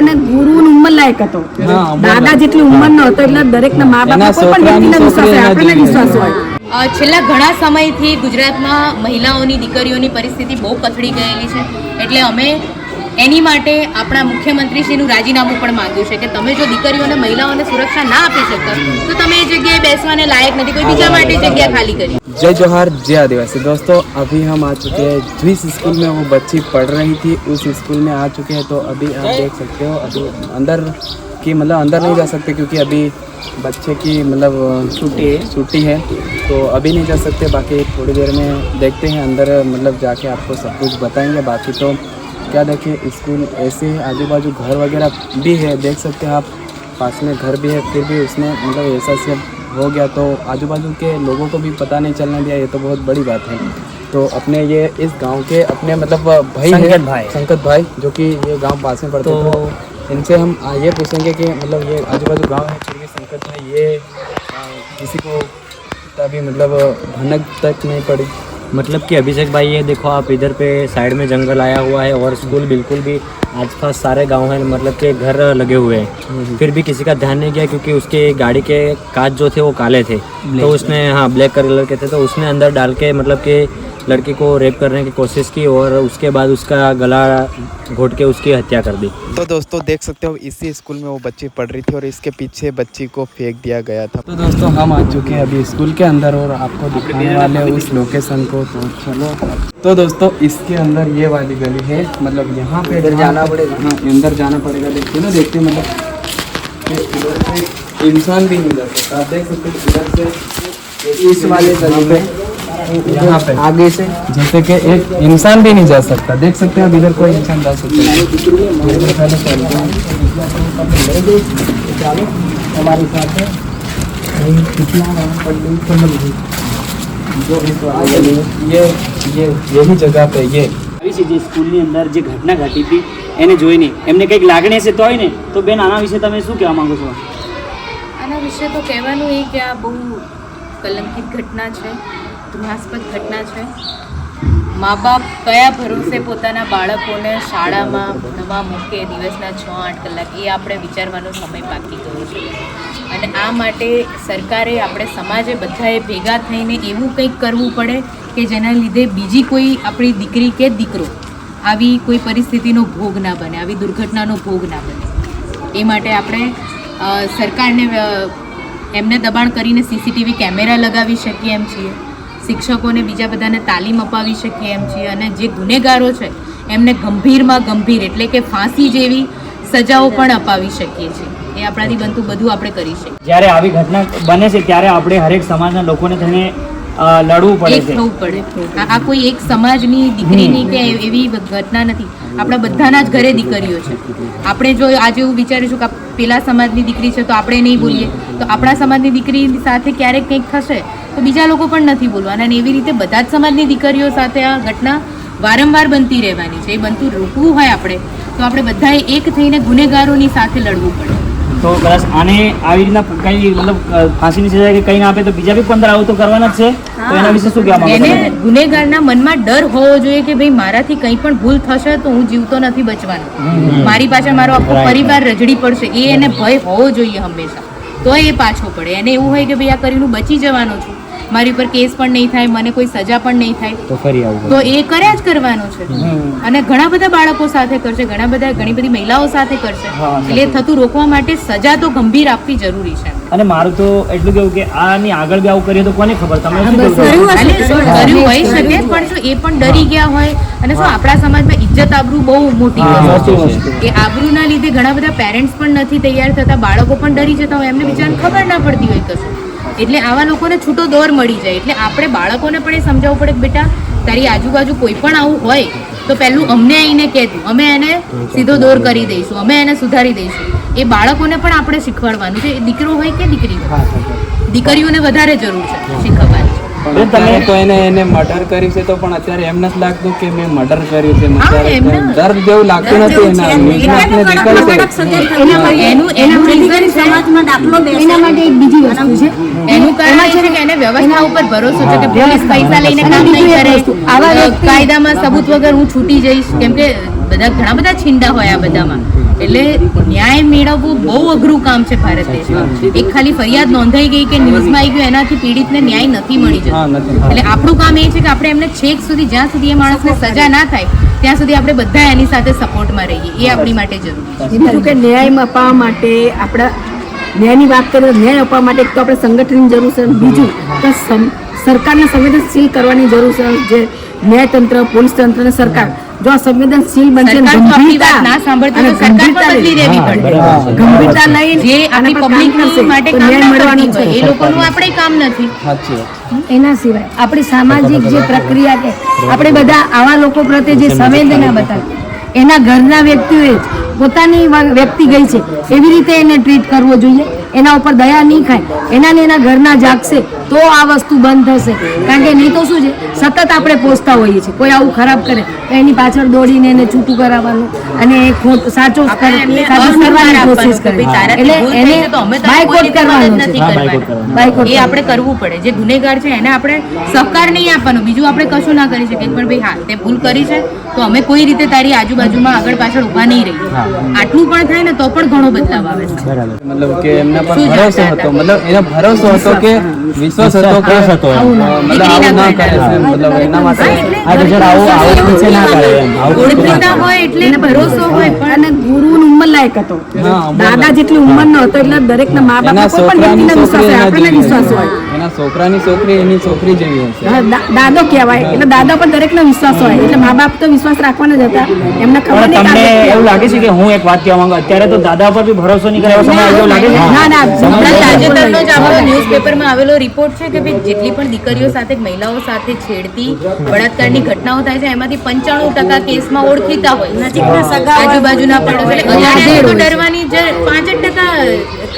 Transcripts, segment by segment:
અને ગુરુ ઉંમર લાયક હતો. દાદા જેટલી ઉંમર નો હતો એટલે દરેક ના મા બાપ કોઈ પણ વ્યક્તિને વિશ્વાસ હોય આપણને વિશ્વાસ હોય. છેલ્લા ઘણા સમયથી ગુજરાતમાં મહિલાઓની દીકરીઓની પરિસ્થિતિ બહુ કથળી ગયેલી છે. એટલે અમે એની માટે આપણા મુખ્યમંત્રીશ્રીનું રાજીનામું પણ માંગ્યું છે કે તમે જો દીકરીઓને મહિલાઓને સુરક્ષા ના આપી શકતા તો તમે એ જગ્યાએ બેસવાને લાયક નથી કોઈ બીજા માટે જગ્યા ખાલી કરી जय जोहार जय आदिवासी दोस्तों अभी हम आ चुके हैं जिस स्कूल में वो बच्ची पढ़ रही थी उस स्कूल में आ चुके हैं तो अभी आप देख सकते हो अभी अंदर की मतलब अंदर नहीं जा सकते क्योंकि अभी बच्चे की मतलब छुट्टी है छुट्टी है तो अभी नहीं जा सकते बाकी थोड़ी देर में देखते हैं अंदर मतलब जाके आपको सब कुछ बताएंगे बाकी तो क्या देखिए स्कूल ऐसे है आजू बाजू घर वगैरह भी है देख सकते हैं आप पास में घर भी है फिर भी उसमें मतलब ऐसा सब हो गया तो आजू बाजू के लोगों को भी पता नहीं चलने दिया ये तो बहुत बड़ी बात है। तो अपने ये इस गाँव के अपने मतलब भाई है भाई। संकट भाई जो कि ये गाँव पास में पड़ते तो- तो इनसे हम ये पूछेंगे कि मतलब ये आजू बाजू गाँव है फिर भी संकट भाई ये किसी को तभी मतलब भनक तक नहीं पड़ी। मतलब कि अभिषेक भाई ये देखो आप इधर पे साइड में जंगल आया हुआ है और स्कूल बिल्कुल भी आसपास सारे गाँव हैं मतलब के घर लगे हुए हैं। फिर भी किसी का ध्यान नहीं गया क्योंकि उसके गाड़ी के कांच जो थे वो काले थे। तो उसने हाँ ब्लैक कलर के थे तो उसने अंदर डाल के मतलब कि लड़की को रेप करने की कोशिश की और उसके बाद उसका गला घोट के उसकी हत्या कर दी। तो दोस्तों देख सकते हो इसी स्कूल में वो बच्ची पढ़ रही थी और इसके पीछे बच्ची को फेंक दिया गया था। तो दोस्तों हम आ चुके हैं अभी स्कूल के अंदर और आपको दिखाने वाले हैं उस लोकेशन को। तो चलो। तो दोस्तों इसके अंदर ये वाली गली है मतलब यहाँ पे इधर जाना पड़ेगा। हाँ अंदर जाना पड़ेगा। देखिए ना देखते मतलब इंसान भी नहीं जा सकता। आप देख सकते हो इधर से इस वाले गली में आगे से जैसे कि एक इंसान भी नहीं जा सकता देख सकते हो अब इधर कोई इंसान जा सकता है इधर पहले चलते हैं। हमारे साथ है नहीं, कितना वहाँ पर नहीं समझ गई। जो इस वाले गली में ये ये यही जगह पे ये આવી છે જે સ્કૂલની અંદર જે ઘટના ઘટી હતી એને જોઈને એમને કંઈક લાગણી હશે તો હોય ને તો બેન આના વિશે તમે શું કહેવા માંગો છો આના વિશે તો કહેવાનું એ કે આ બહુ કલંકિત ઘટના છે ધૃણાસ્પદ ઘટના છે. મા બાપ કયા ભરોસે પોતાના બાળકોને શાળામાં ભણવા મૂકે દિવસના છ, આઠ કલાક? એ આપણે વિચારવાનો સમય બાકી ગયો છે. અને આ માટે સરકારે આપણે સમાજે બધાએ ભેગા થઈને એવું કંઈક કરવું પડે કે જેના લીધે બીજી કોઈ આપણી દીકરી કે દીકરો આવી કોઈ પરિસ્થિતિનો ભોગ ના બને, આવી દુર્ઘટનાનો ભોગ ના બને. એ માટે આપણે સરકારને એમને દબાણ કરીને સીસીટીવી કેમેરા લગાવી શકીએ એમ છીએ. શિક્ષકોને બીજા બધાને તાલીમ અપાવી શકીએ એમ છીએ અને જે ગુનેગારો છે, એમને ગંભીરમાં ગંભીર એટલે કે ફાંસી જેવી સજાઓ પણ અપાવી શકીએ છીએ. એ આપણાથી બનતું બધું આપણે કરી શકીએ. જ્યારે આવી ઘટના બને છે, ત્યારે આપણે હરેક સમાજના લોકોને થઈને લડવું પડે છે. આ કોઈ એક સમાજની દીકરીની કે એવી ઘટના નથી. આપણા બધાના જ ઘરે દીકરીઓ છે. આપણે જો આજે એવું વિચારીશું કે પેલા સમાજની દીકરી છે તો આપણે નહીં બોલીએ. તો આપણા સમાજની દીકરી સાથે ક્યારેક કંઈક થશે તો બીજા લોકો પણ નથી બોલવાના. અને એવી રીતે બધા જ સમાજની દીકરીઓ સાથે આ ઘટના વારંવાર બનતી રહેવાની છે. એ બનતું રોકવું હોય આપણે તો આપણે બધાએ એક થઈને ગુનેગારોની સાથે લડવું પડે. તો કદાચ આને આવી રીતના કઈ મતલબ ફાંસીની સજા કે કંઈ ના આપે તો બીજા બી પંદર આવું તો કરવાના જ છે. તો એના વિશે શું કહેવા માંગો એને ગુનેગારના મનમાં ડર હોવો જોઈએ કે ભાઈ મારાથી કંઈ પણ ભૂલ થશે તો હું જીવતો નથી બચવાનો. મારી પાછળ મારો આખો પરિવાર રજડી પડશે. એ એને ભય હોવો જોઈએ હંમેશા. તો એ પાછો પડે. એને એવું હોય કે ભાઈ આ કરીને બચી જવાનો છું. મારી ઉપર કેસ પણ નહીં થાય મને કોઈ સજા પણ નહીં થાય. તો ફરી આવું તો એ કર્યા જ કરવાનું છે. અને ઘણા બધા બાળકો સાથે કરશે ઘણા બધા ઘણી બધી મહિલાઓ સાથે કરશે. એટલે એ થતું રોકવા માટે સજા તો ગંભીર આપવી જરૂરી છે. અને મારું તો એટલું કેવું કે આની આગળ બી આવું કરીએ તો કોને ખબર? તમે? કર્યું હોઈ શકે પણ જો એ પણ ડરી ગયા હોય અને શું આપણા સમાજમાં ઇજ્જત આબરૂ બહુ મોટી વસ્તુ એ આબરૂના લીધે ઘણા બધા પેરેન્ટ્સ પણ નથી તૈયાર થતા બાળકો પણ ડરી જતા હોય એમને બિચારાને ખબર ના પડતી હોય કશું. એટલે આવા લોકોને છૂટો દોર મળી જાય. એટલે આપણે બાળકોને પણ એ સમજાવવું પડે કે બેટા તારી આજુબાજુ કોઈ પણ આવું હોય તો પહેલું અમને આવીને કહેતું અમે એને સીધો દોર કરી દઈશું. અમે એને સુધારી દઈશું. એ બાળકોને પણ આપણે શીખવાડવાનું છે. એ દીકરો હોય કે દીકરી હોય? દીકરીઓને વધારે જરૂર છે શીખવવાની. બેન, તમે તો એને એને મર્ડર કર્યું છે તો પણ અત્યારે એમ નથી લાગતું કે મેં મર્ડર કર્યું છે અત્યારે ડર જેવું લાગતું નથી એના ન્યૂઝમાં દેખાય છે. એનું એનું reason છે સમાજમાં દાખલો એના માટે એક બીજી વસ્તુ છે. એનું કારણ છે કે એને વ્યવસ્થા ઉપર ભરોસો છે કે પોલીસ પૈસા લઈને કામ નહીં કરે. આવા કાયદામાં સબૂત વગર હું છૂટી જઈશ. કેમ કે બધા ઘણા બધા છીંડા હોય આ બધામાં. એટલે ન્યાય મેળવવું બહુ અઘરું કામ છે ભારત દેશમાં. એક ખાલી ફરિયાદ નોંધાઈ ગઈ કે ન્યૂઝમાં આવી ગયું એનાથી પીડિતને ન્યાય નથી મળી જતો. એટલે આપણું કામ એ છે કે આપણે એમને છેક સુધી જ્યાં સુધી એ માણસને સજા ના થાય ત્યાં સુધી આપણે બધા એની સાથે સપોર્ટમાં રહીએ. એ આપણી માટે જરૂરી છે. કે ન્યાયમાં અપાવવા માટે આપણા ન્યાયની વાત કરીએ ન્યાય અપાવવા માટે તો આપણે સંગઠનની જરૂર છે બીજું તો સરકારને સંવેદનશીલ કરવાની જરૂર છે. જે ન્યાયતંત્ર પોલીસ તંત્ર અને સરકાર. જો સંવેદનશીલ બનશે ગંભીરતા ના સાંભળતી તો સરકાર પણ બદલી લેવી પડે ગંભીરતા લઈ જે આપણી પબ્લિક માટે કામ કરવાનું છે. એ લોકોનું આપણે કામ નથી. એના સિવાય આપણી સામાજિક જે પ્રક્રિયા કે આપણે બધા આવા લોકો પ્રત્યે જે સંવેદના બતાવી. એના ઘરના વ્યક્તિઓએ પોતાની વ્યક્તિ ગઈ છે એવી રીતે એને ટ્રીટ કરવો જોઈએ? એના ઉપર દયા નહીં ખાય. એના ને એના ઘરના જાગશે તો આ વસ્તુ બંધ થશે. કારણ કે નહીં તો શું છે? સતત આપણે પોસતા હોઈએ છીએ. કોઈ આવું ખરાબ કરે તો એની પાછળ દોડીને એને છૂટું કરાવવાનું અને એ ખોટ સાચો કરવાની કોશિશ કરે એટલે એને બાયકોટ કરવાનું છે એ આપણે કરવું પડે. જે ગુનેગાર છે એને આપણે સહકાર નહીં આપવાનો. બીજું આપણે કશું ના કરી શકીએ. પણ ભાઈ હા તે ભૂલ કરી છે તો અમે કોઈ રીતે તારી આજુબાજુમાં આગળ પાછળ ઊભા નહીં રહીએ. આટલું પણ થાય ને તો પણ ઘણો બદલાવ આવે છે. મતલબ કે એમને પર શું ભરોસો હતો? મતલબ એનો ભરોસો હતો કે વિશ્વાસ હતો કે હતો. મતલબ આવું ના કરે છે. મતલબ એના માટે આ ગજર આવું આવું નીચે ના કરે આવું ઓળખીતા હોય એટલે ભરોસો હોય પણ અને ગુરુની ઉંમર લાયક હતો દાદા જેટલી ઉંમરનો હતો એટલે દરેકના મા એના બાપ કોઈ પણ વ્યક્તિને વિશ્વાસ હોય આપણને જેવી હશે. છોકરાની છોકરી એની છોકરી જેવી હશે દાદો કહેવાય. એટલે દાદા પર દરેકનો વિશ્વાસ હોય. એટલે મા બાપ તો વિશ્વાસ રાખવાના જ હતા. એમને ખબર નહીં તમને એવું લાગે છે કે હું એક વાત કહેવા માંગુ? અત્યારે તો દાદા પર બી ભરોસો નહીં કરે એવો સમય આવ્યો લાગે છે? ના ના હમણાં તાજેતરનો જ આપણો ન્યૂઝપેપરમાં આવેલો રિપોર્ટ છે કે ભાઈ જેટલી પણ દીકરીઓ સાથે મહિલાઓ સાથે છેડતી બળાત્કારની ઘટનાઓ થાય છે એમાંથી પંચાણું ટકા કેસમાં ઓળખીતા હોય. આજુબાજુના પડોશ. એટલે અજાણ્યા તો ડરવાની જે પાંચ જ ટકા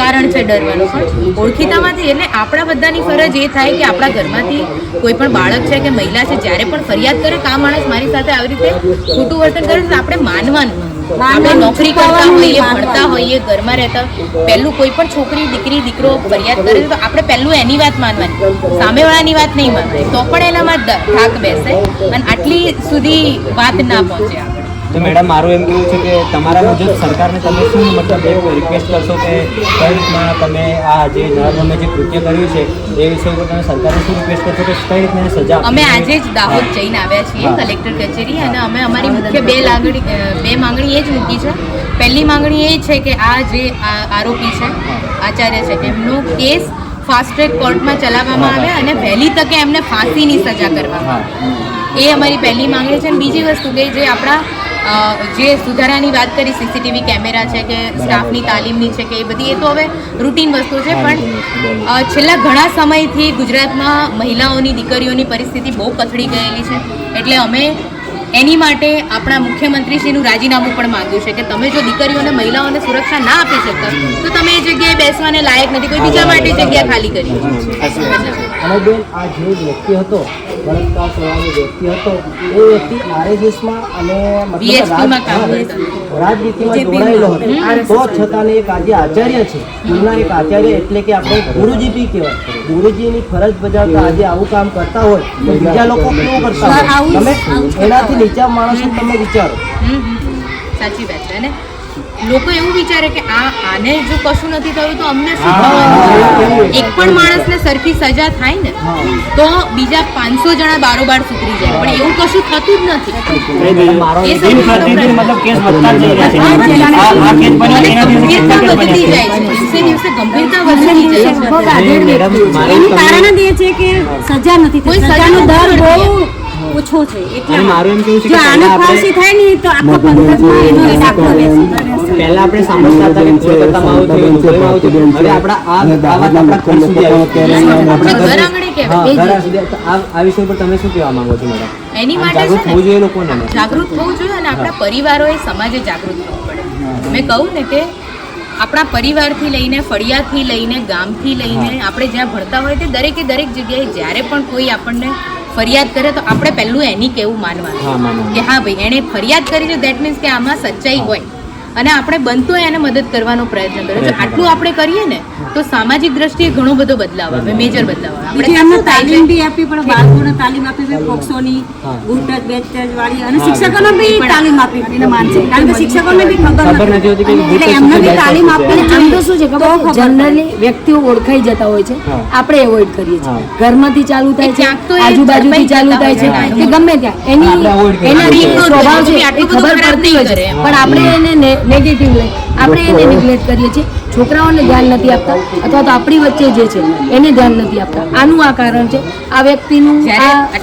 કારણ છે ડરવાનું પણ. ઓળખીતામાંથી એટલે આપણા બધાની ફરજ એ થાય કે આપણા ઘરમાંથી કોઈ પણ બાળક છે કે મહિલા છે જ્યારે પણ ફરિયાદ કરે કે આ માણસ મારી સાથે આવી રીતે ખોટું વર્તન કરે તો આપણે માનવાનું. આપણે નોકરી કરતા હોઈએ ભણતા હોઈએ ઘરમાં રહેતા પહેલું કોઈ પણ છોકરી દીકરી દીકરો ફરિયાદ કરે તો આપણે પહેલું એની વાત માનવાની. સામેવાળાની વાત નહીં માનવાની. તો પણ એનામાં થાક બેસે અને આટલી સુધી વાત ના પહોંચે તો મેડમ મારું એમ કેવું છે કે તમારા મુજબ સરકારને તમે શું મતલબ એક રિક્વેસ્ટ કરશો કે કઈ રીતના તમે આ જે નરમે જે કૃત્ય કર્યું છે એ વિષય ઉપર તમે સરકારને શું રિક્વેસ્ટ કરશો કે કઈ રીતના સજા અમે આજે જ દાહોદ જઈને આવ્યા છીએ કલેક્ટર કચેરી અને અમે અમારી મુખ્ય બે લાગણી બે માંગણી એ જ મૂકી છે. પહેલી માંગણી એ છે કે આ જે આરોપી છે આચાર્ય છે એમનો કેસ ફાસ્ટ ટ્રેક કોર્ટમાં ચલાવવામાં આવે અને વહેલી તકે એમને ફાંસીની સજા કરવામાં આવે. એ અમારી પહેલી માંગણી છે અને બીજી વસ્તુ કે જે આપણા જે સુધારાની વાત કરી સીસીટીવી કેમેરા છે કે સ્ટાફની તાલીમની છે કે એ બધી એ તો હવે રૂટીન વસ્તુ છે. પણ છેલ્લા ઘણા સમયથી ગુજરાતમાં મહિલાઓની દીકરીઓની પરિસ્થિતિ બહુ કથળી ગયેલી છે. એટલે અમે એની માટે આપણા મુખ્યમંત્રીશ્રીનું રાજીનામું પણ માંગ્યું છે કે તમે જો દીકરીઓને મહિલાઓને સુરક્ષા ના આપી શકતા તો તમે એ જગ્યાએ બેસવાને લાયક નથી. કોઈ બીજા માટે જગ્યા ખાલી કરી. અને બેન આ જે વ્યક્તિ હતો બળાત્કાર કરવાનો વ્યક્તિ હતો. એ વ્યક્તિ આરએસએસમાં અને મતલબ રાજનીતિમાં જોડાયેલો હતો. તો છતાં ને એક આજે આચાર્ય છે. સ્કૂલના એક આચાર્ય એટલે કે આપણે ગુરુજી બી કહેવાય. ગુરુજીની ફરજ બજાવતા આજે આવું કામ કરતા હોય તો બીજા લોકો કેવું કરતા હોય? તમે એનાથી નીચા માણસો તમે વિચારો. સાચી વાત છે અને લોકો એવું વિચારે કે આ આને જો કશું નથી થયું તો અમને શું થવાનું? એક પણ માણસને સરખી સજા થાય ને તો બીજા પાંચસો જણા બારોબાર સુધરી જાય. પણ એવું કશું થતું જ નથી. ગંભીરતા વધતી જાય છે. એનું કારણ એ કે સજા નથી સજાનો દર બહુ ઓછો છે. એટલે મારું એમ કેવું છે કે આને ફાંસી થાય ને તો આખો પંથકમાં એનો એ દાખલો બેસે પહેલા આપણે સાંભળતા હતા કે કોલકાતામાં આવું થયું દુબઈમાં આવું થયું હવે આપણા આ વાત આપણા ઘર સુધી આવી છે. આપણે ઘર આંગણે હા ઘર સુધી. આ આ વિષય પર તમે શું કહેવા માંગો છો મેડમ એની માટે જાગૃત થવું જોઈએ લોકોને જાગૃત થવું જોઈએ અને આપણા પરિવારોએ સમાજે જાગૃત થવું પડે. મેં કહું ને કે આપણા પરિવારથી લઈને ફળિયાથી લઈને ગામથી લઈને આપણે જ્યાં ભણતા હોય તે દરેકે દરેક જગ્યાએ જ્યારે પણ કોઈ આપણને ફરિયાદ કરે તો આપણે પહેલું એની કેવું માનવાનું. કે હા ભાઈ એણે ફરિયાદ કરી છે દેટ મીન્સ કે આમાં સચ્ચાઈ હોય. અને આપણે બનતો હોય એને મદદ કરવાનો પ્રયત્ન કર્યો. આટલું આપણે કરીએ ને તો સામાજિક દ્રષ્ટિએ ઘણો બધો બદલાવ આવે મેજર બદલાવ આવે. આપણે? તાલીમ બી આપી પણ બાળકોને તાલીમ આપી છે પોક્સોની ગુટક ટચ વાળી અને શિક્ષકોને બી તાલીમ આપી કારણ કે શિક્ષકોને બી ખબર નથી. કે એટલે એમને બી તાલીમ આપીને આમ તો શું છે ખબર? જનરલી વ્યક્તિઓ ઓળખાઈ જતા હોય છે. આપણે એવોઇડ કરીએ છીએ. ઘરમાંથી ચાલુ થાય છે આજુબાજુથી ચાલુ થાય છે. કે ગમે ત્યાં. એની. એના સ્વભાવ છે એ ખબર પડતી હોય છે. પણ આપણે એને નેગેટિવ લઈ આપણે એને નેગ્લેક્ટ કરીએ છીએ. છોકરાઓને ધ્યાન નથી આપતા અથવા તો આપણી વચ્ચે જે છે એને ધ્યાન નથી આપતા. આનું આ કારણ છે. આ વ્યક્તિનું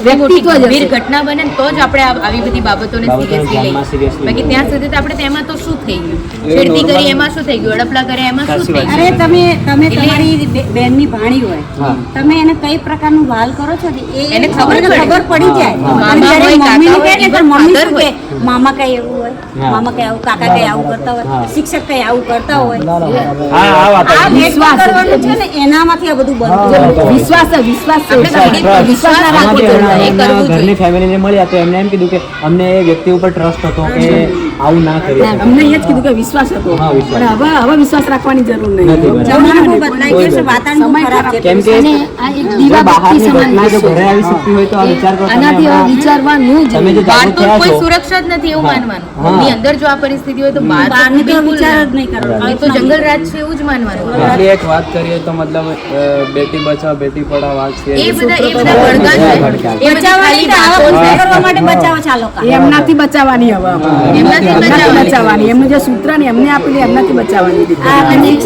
વ્યક્તિત્વ ગંભીર ઘટના બને તો જ આપણે આવી બધી બાબતોને સિરિયસલી લઈએ. બાકી ત્યાં સુધી તો આપણે તેમાં તો શું થઈ ગયું? છેડતી કરી એમાં શું થઈ ગયું? અડપલા કરે એમાં શું થઈ અરે ગયું? તમે તમે તમારી બેનની ભાણી હોય. તમે એને કઈ પ્રકારનું વાલ કરો છો? ને એને ખબર ખબર પડી જાય. મામા જ્યારે હોય, કાકા હોય, મમ્મી હોય. કહે મામા કઈ એવું હોય. મામા કઈ આવું કાકા કઈ આવું કરતા હોય શિક્ષક કઈ આવું કરતા હોય. આ વાત આ ભેદ વિશ્વાસ. કરવાનું છે ને એનામાંથી આ બધું બનતું વિશ્વાસ વિશ્વાસ વિશ્વાસ રાખવો જોઈએ. ઘરની ફેમિલીને મળ્યા તો એમને એમ કીધું કે અમને એ વ્યક્તિ ઉપર ટ્રસ્ટ હતો કે આવું ના કરી અમને એ જ કીધું કે વિશ્વાસ હતો. પણ હવે હવે વિશ્વાસ રાખવાની જરૂર નહીં. આનાથી હવે વિચારવાનું તમે કોઈ સુરક્ષા જ નથી એવું માનવાનું. ની અંદર જો આ પરિસ્થિતિ હોય તો બહાર વિચાર જ નહીં કરવાનો. તો જંગલ રાજ છે એવું જ માનવાનું. એક વાત કરીએ તો મતલબ બેટી બચાવ બેટી પઢાવ વાત છે. એ બધા એ બધા વળગા છે. એ બચાવવા માટે બચાવ ચાલો એમનાથી બચાવવાની હવે એમનાથી એમનાથી બચાવવાની. બચાવવાની. જે સૂત્ર એમને આપેલી એમનાથી બચાવવાની.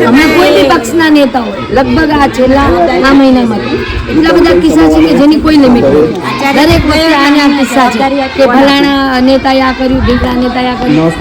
અમે કોઈ બી પક્ષના નેતા લગભગ આ છેલ્લા આ મહિનામાં એટલા બધા કિસ્સા છે કે જેની કોઈ લિમિટ નથી. દરેક વચ્ચે આને કિસ્સા છે કે ફલાણા નેતાએ આ કર્યું ઢીકડા નેતાએ આ કર્યું.